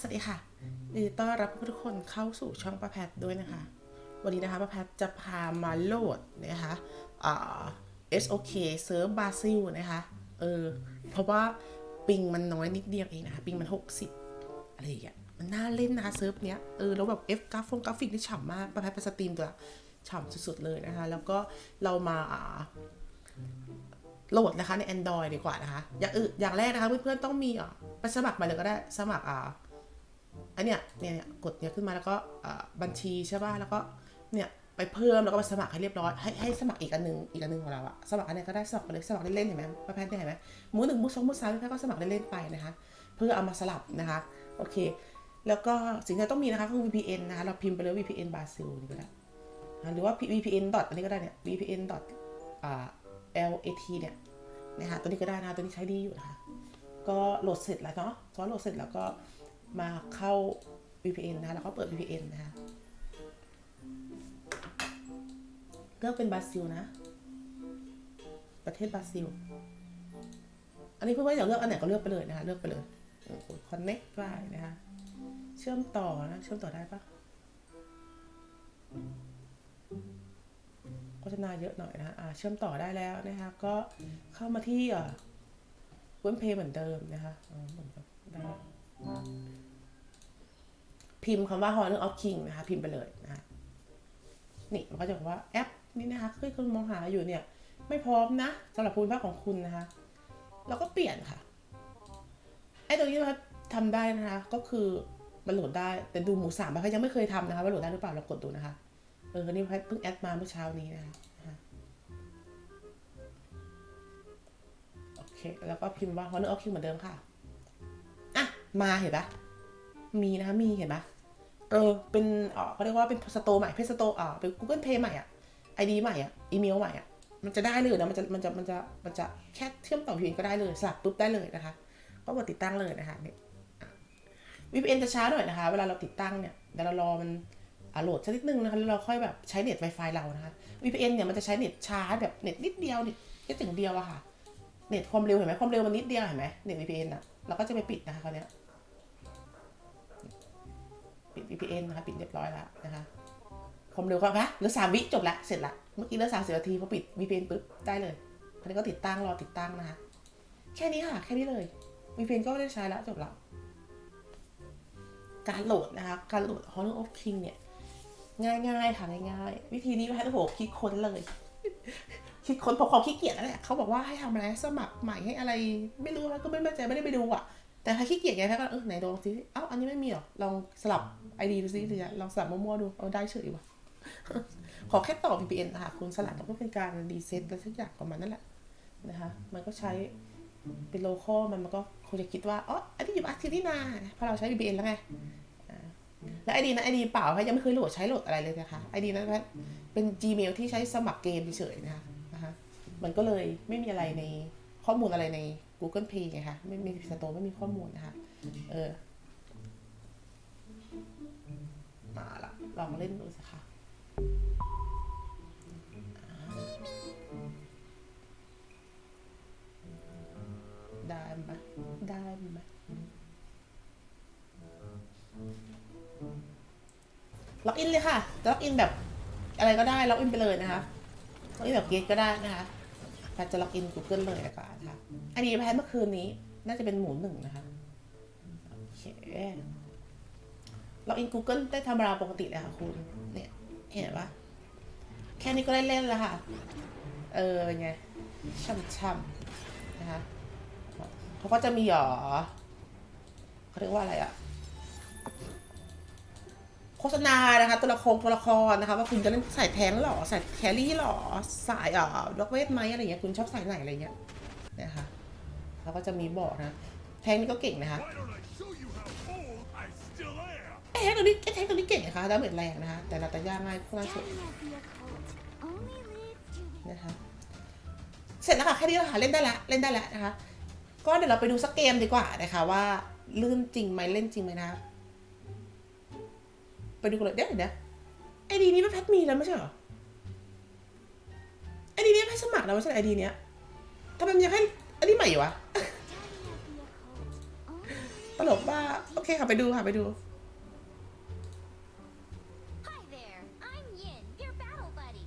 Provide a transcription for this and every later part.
สวัสดีค่ะยินดีต้อนรับทุกคนเข้าสู่ช่องประแพทด้วยนะคะ วันนี้นะคะประแพทจะพามาโหลดนะคะอ่า SOK เซิร์ฟบราซิลนะคะเออเพราะว่าปิงมันน้อยนิดเดียวเองนะคะ ปิงมัน 60 อะไรอย่างเงี้ยมันน่าเล่นนะคะเซิร์ฟเนี้ยเออแล้วแบบ F กราฟงกราฟิกนี่ฉ่ำมากประแพทไปสตรีมตัวฉ่ำสุดๆเลยนะคะ แล้วก็เรามาอ่าโหลดนะคะใน Android ดีกว่านะคะ อย่างอื่นอย่างแรกนะคะเพื่อนๆต้องมีอะไปสมัครมาเลยก็ได้สมัครอ่า อันเนี้ยเนี่ยกดเนี่ยขึ้นมาแล้วก็บัญชีใช่ป่ะแล้วก็เนี่ยไปเพิ่มแล้วก็ไปสมัครให้เรียบร้อยให้ให้สมัครอีกอันหนึ่งอีกอันหนึ่งของเราอะสมัครอันไหนก็ได้สมัครไปเลยสมัครเล่นๆเห็นไหมประแพทเนี่ยเห็นไหมมือหนึ่งมือสองมือสามพี่แพทก็สมัครเล่นๆไปนะคะ เพื่อเอามาสลับนะคะโอเค แล้วก็สิ่งที่ต้องมีนะคะคือ VPN นะคะเราพิมพ์ไปเลย VPN บราซิลนี่ก็ได้หรือว่า VPN ดอทอันนี้ก็ได้เนี่ย VPN ดอทอ่า LAT เนี่ยนะคะตัวนี้ก็ได้นะคะตัวนี้ใช้ดีอยู่นะคะก็โหลดเสร็จแล้วเนาะพอโหลดเสร็จแล้วก็ มาเข้า VPN นะคะแล้วก็เปิด VPN นะคะเลือกเป็นบราซิลนะ ประเทศบราซิล อันนี้เพื่อนๆอยากเลือกอันไหนก็เลือกไปเลยนะคะ เลือกไปเลยคอนเน็กได้นะคะ เชื่อมต่อนะ เชื่อมต่อได้ปะโฆษณาเยอะหน่อยนะอ่าเชื่อมต่อได้แล้วนะคะ ก็เข้ามาที่เว็บเพย์เหมือนเดิมนะคะอ๋อเหมือนกับได้ พิมพ์คำว่า Honor of King นะคะ พิมพ์ไปเลยนะคะนี่มันก็จะบอกว่าแอปนี่นะคะที่คุณมองหาอยู่เนี่ย ไม่พร้อมนะสำหรับภูมิภาคของคุณนะคะเราก็เปลี่ยนค่ะไอ้ตรงนี้นะคะทำได้นะคะ ก็คือมันโหลดได้แต่ดูหมูสามไปยังไม่เคยทำนะคะว่าโหลดได้หรือเปล่าเรากดดูนะคะเออนี่พัดเพิ่งแอดมาเมื่อเช้านี้นะคะนะคะโอเค แล้วก็พิมพ์ว่า Honor of King เหมือนเดิมค่ะ อะ มาเห็นปะมีนะคะมีเห็นปะ เออ เป็นเออเขาเรียกว่าเป็นสโตร์ใหม่เพจสโตร์อ่าเป็น Google Pay ใหม่อะไอดีใหม่อะอีเมลใหม่อะมันจะได้เลยนะมันจะมันจะมันจะมันจะแค่เชื่อมต่อ VPN ก็ได้เลยสลับปุ๊บได้เลยนะคะ ก็กดติดตั้งเลยนะคะเนี่ย VPN จะช้าหน่อยนะคะ เวลาเราติดตั้งเนี่ยเดี๋ยวเรารอมันโหลดสักนิดนึงนะคะแล้วเราค่อยแบบใช้เน็ต Wi-Fi เรานะคะ VPN เนี่ยมันจะใช้เน็ตช้าแบบเน็ตนิดเดียวเน็ตแค่ถึงเดียวอะค่ะ เน็ตความเร็วเห็นไหมความเร็วมันนิดเดียวเห็นไหมเน็ต VPN อะเราก็จะไปปิดนะคะคราวเนี้ย ปิด VPN นะคะปิดเรียบร้อยแล้วนะคะความเร็วก็ปะเหลือสามวิจบละเสร็จละเมื่อกี้เหลือสามสิบนาทีพอปิด VPN ปุ๊บได้เลยคราวนี้ก็ติดตั้งรอติดตั้งนะคะแค่นี้ค่ะ แค่นี้เลย VPN ก็ไม่ได้ใช้แล้วจบละการโหลดนะคะ การโหลด Honor of King เนี่ย ง่ายๆค่ะง่ายๆ วิธีนี้แพทย์โอ้โหคิดค้นเลย คิดค้นเพราะความขี้เกียจนั่นแหละเขาบอกว่าให้ทำอะไรสมัครใหม่ให้อะไร ไม่รู้แล้วก็ไม่มั่นใจไม่ได้ไปดูอะ แต่ถ้าขี้เกียจไงแพทย์ก็เออไหนลองซิเอ้าอันนี้ไม่มีหรอลองสลับไอดีดูซิหรือลองสลับมั่วๆดูเอาได้เฉยว่ะขอแค่ต่อ VPN นะคะคุณสลับก็เป็นการรีเซ็ตอะไรสักอย่างประมาณนั่นแหละนะคะมันก็ใช้เป็นโลคอลมันมันก็คงจะคิดว่าอ๋ออันนี้อยู่อาร์ทินี่นาเพราะเราใช้ VPN แล้วไงและไอดีนะไอดีเปล่าแพทย์ยังไม่เคยโหลดใช้โหลดอะไรเลยนะคะไอดีนั้นพทย์เป็น Gmail ที่ใช้สมัครเกมเฉยๆนะคะนะคะมันก็เลยไม่มีอะไรในข้อมูลอะไรใน Google Play ไงคะไม่มีสโตร์ไม่มีข้อมูลนะคะเออมาละลองเล่นดูสิคะได้ไหมได้ไหมล็อกอินเลยค่ะล็อกอินแบบอะไรก็ได้ล็อกอินไปเลยนะคะล็อกอินแบบเกตก็ได้นะคะ แพทจะล็อกอิน Google เลยดีกว่านะคะ อันนี้แพทเมื่อคืนนี้ น่าจะเป็นหมูหนึ่งนะคะ โอเคล็อกอิน Google ได้ธรรมดาปกติเลยค่ะคุณ เนี่ย เห็นปะแค่นี้ก็ได้เล่นแล้วค่ะ เออเป็นไงช่ำๆนะคะเขาก็จะมีหรอเขาเรียกว่าอะไรอะ ฆษณานะคะตัวละครตัวละครนะคะว่าคุณจะเล่นสายแทงหรอสายแครี่หรอสายอ่าด็อกเวทไหมอะไรเงี้ยคุณชอบสายไหนอะไรเงี้ยนะคะเขาก็จะมีบอกนะแทงนี่ก็เก่งนะคะแทงตัวนี้แทงตัวนี้เก่งนะคะแล้วเหมือนแรงนะคะแต่นาตาย่าง่ายพวกนั้นเฉย Only live to นะคะเสร็จแล้วค่ะแค่นี้แหละค่ะเล่นได้ละเล่นได้ล้วนะคะ ก็เดี๋ยวเราไปดูสักเกมดีกว่านะคะว่าลื่นจริงไหมเล่นจริงไหมนะ ไปดูกันเลยเดี๋ยวเดี๋ยวไอดีนี้มันแพทมีแล้วไม่ใช่เหรอไอดีนี้แพทสมัครแล้วไม่ใช่ไอดีเนี้ยทำไมมันยังให้อันนี้ใหม่อยู่วะ Only ตลกมากโอเคค่ะไปดูค่ะไปดู Hi there. I'm Yin, your battle buddy.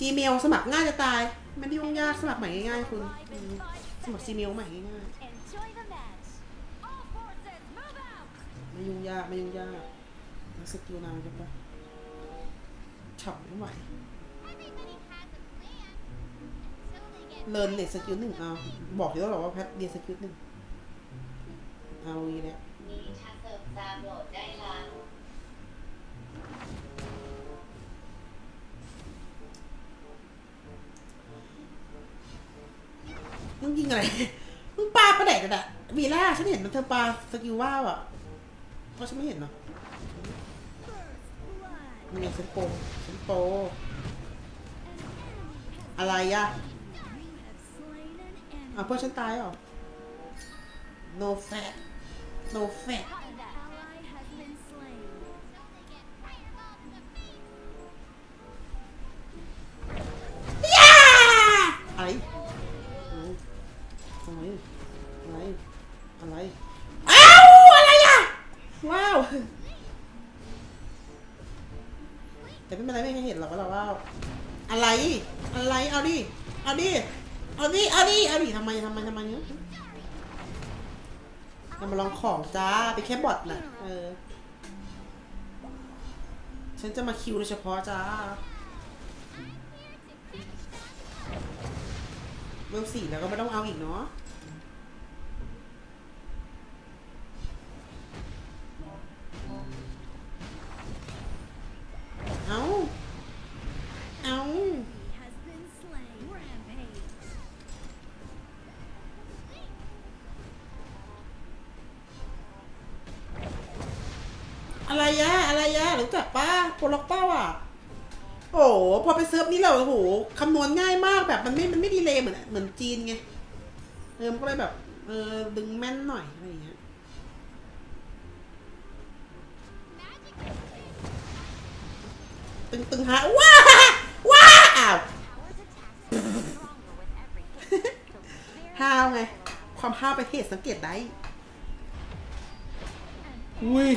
Gmail สมัครง่ายจะตายไม่ได้ยุ่งยากสมัครใหม่ง่ายๆคุณ Live อื in ม five สมัคร Gmail ใหม่ง่าย Enjoy the match. All forces, move out. ๆไม่ยุ่งยากไม่ยุ่งยากแล้ว สกิลนานกันปะฉับไม่ไหว Everybody has a plan until they get เรียนเน็ตสกิลหนึ่งเอา บอกอยู่แล้วหรอว่าแพทเรียนสกิลหนึ่งเอาวีเนี่ยมีทักเสิร์ฟดาวน์โหลดได้แล้วมึงยิงอะไร มึงปาประแดกกันอะวีล่าฉันเห็นมันเธอปาสกิลว่าวอะเพราะฉันไม่เห็นเนาะ มันยังโปเซนโปอะไรอะอะเพื่อนฉันตายเหรอ no fat no fat yeah อะไรอะไรอะไรอะไรอ้าวอะไรอะว้าว แต่ไม่เป็นไรไม่ให้เห็นหรอกว่าเราว้าอะไร อะไร เอาดิ เอาดิ เอาดิ เอาดิ เอาดิทำไมทำไมทำไมเนี่ยเรามาลองของจ้า ไปแค่บอทน่ะเออ ฉันจะมาคิวโดยเฉพาะจ้าเริ่มสี่แล้วก็ไม่ต้องเอาอีกเนาะ อะไรยะอะไรยะรู้จักป้าโปรล็อกเป้าอะ โอ้โหพอไปเซิร์ฟนี้เราโอ้โหคำนวณง่ายมากแบบมันไม่มันไม่ดีเลยเหมือนเหมือนจีนไงเออมันก็เลยแบบเออดึงแม่นหน่อยอะไรอย่างเงี้ยตึงตึงฮะว้าว้าอ้าว Power's attacks get stronger with every hit. So very ห้าวไง ความห้าวไปนเหตุสังเกตได้ อุ้ยอุ้ย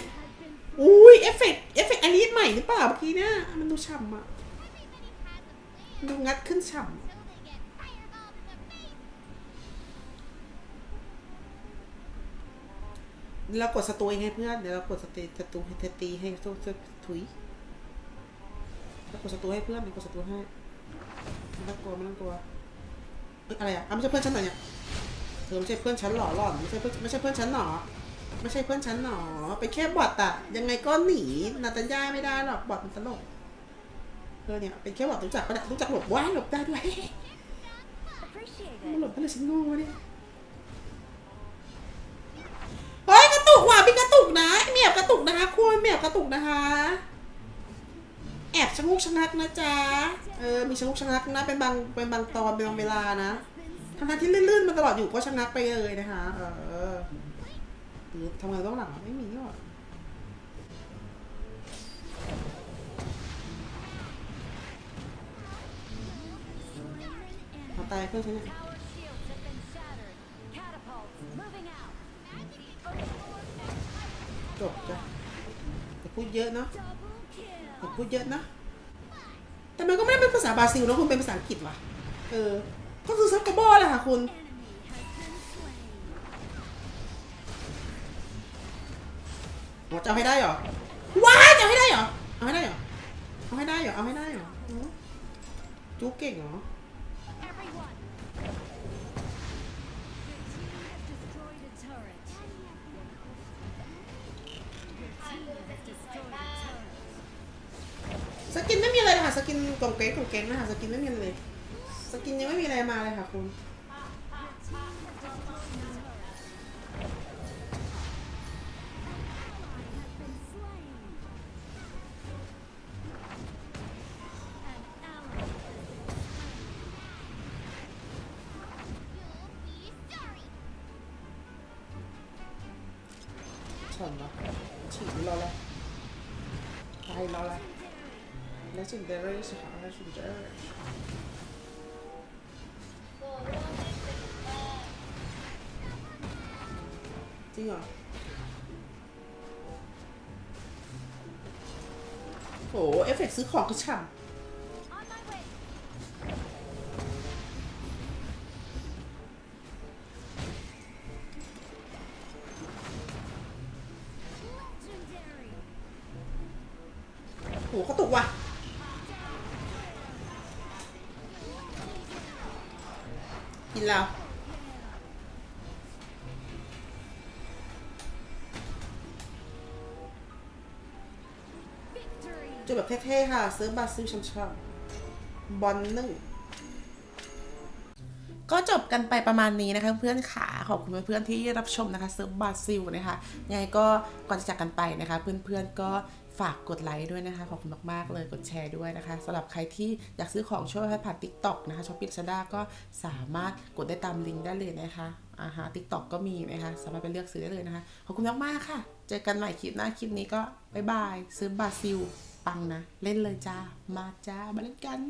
เอฟเฟกต์เอฟเฟกต์อันนี้ใหม่หรือเปล่าเมื่อกี้เนี่ยมันดูฉ่ำอะดูงัดขึ้นฉ่ำเรากดสตูเองให้เพื่อน เดี๋ยวเรากดสตีสตูให้เตีให้ทุกถุยเรากดสตูให้เพื่อนเรากดสตูให้ไม่ต้องกลัวไม่ต้องกลัวอะไรอะไม่ใช่เพื่อนฉันหรอเนี่ยเธอไม่ใช่เพื่อนฉันหรอหล่อนไม่ใช่เพื่อนไม่ใช่เพื่อนฉันหรอ ไม่ใช่เพื่อนฉันหรอไปแค่บอทอะยังไงก็หนีนาตาญาไม่ได้หรอกบอทมันตลกเธอเนี่ยเป็นแค่บอทรู้จักปะเนี่ยรู้จักหลบว้าหลบได้ด้วยมันหลบได้เลยฉันโง่วะเนี่ยเฮ้ยกระตุกว่ะมีกระตุกนะเมียบกระตุกนะคะคุณเมียบกระตุกนะคะ แอบชะงุกชะงักนะจ๊ะเออมีชะงุกชะงักนะเป็นบางเป็นบางตอนเป็นบางเวลานะทั้งที่ลื่นๆมาตลอดอยู่ก็ชะงักไปเลยนะคะ เออ หรือทำงานต้องหลังไม่มีหรอกเอาตายเพื่อนฉันเนี่ยจบจ้ะอย่าพูดเยอะเนาะ Double อย่าพูดเยอะนะ แต่มันก็ไม่ได้เป็นภาษาบราซิลนะคุณเป็นภาษาอังกฤษว่ะ เออ ก็คือซักกระบอแหละค่ะคุณ โหจะเอาให้ได้เหรอ ว้ายจะเอาให้ได้เหรอ เอาให้ได้เหรอ เอาให้ได้เหรอ เอาให้ได้เหรอจุ๊กเก่งเหรอ สกินไม่มีอะไรเลยค่ะ สกินกล่องเก๊กกล่องเก๊กนะคะ สกินไม่มีอะไรเลย สกินยังไม่มีอะไรมาเลยค่ะคุณ ฉันเหรอฉีดรอแล้วตายรอแล้ว legendary สิค่ะ legendary โซโล่ไม่เป็นแม่จริงเหรอโหเอฟเฟกต์ซื้อของก็ฉ่ On จบแบบเท่ๆค่ะเซิร์ฟบาซิลช่ำๆบอลนึ่งก็จบกันไปประมาณนี้นะคะเพื่อนขาขอบคุณเพื่อนๆที่รับชมนะคะเซิร์ฟบาซิลนะคะยังไงก็ก่อนจะจากกันไปนะคะ เพื่อนๆก็ฝากกดไลค์ด้วยนะคะ ขอบคุณมากๆเลยกดแชร์ด้วยนะคะสำหรับใครที่อยากซื้อของช่วยให้ผ่าน Tik t o อกนะคะช้อปปี้ซาด้าก็สามารถกดได้ตามลิงก์ได้เลยนะคะอาฮะทิกตอกก็มีนะคะ สามารถไปเลือกซื้อได้เลยนะคะ ขอบคุณมากๆค่ะ เจอกันใหม่คลิปหน้าคลิปนี้ก็บ๊ายบายซื้อบาซิล ปังนะ เล่นเลยจ้า มาจ้า มาเล่นกัน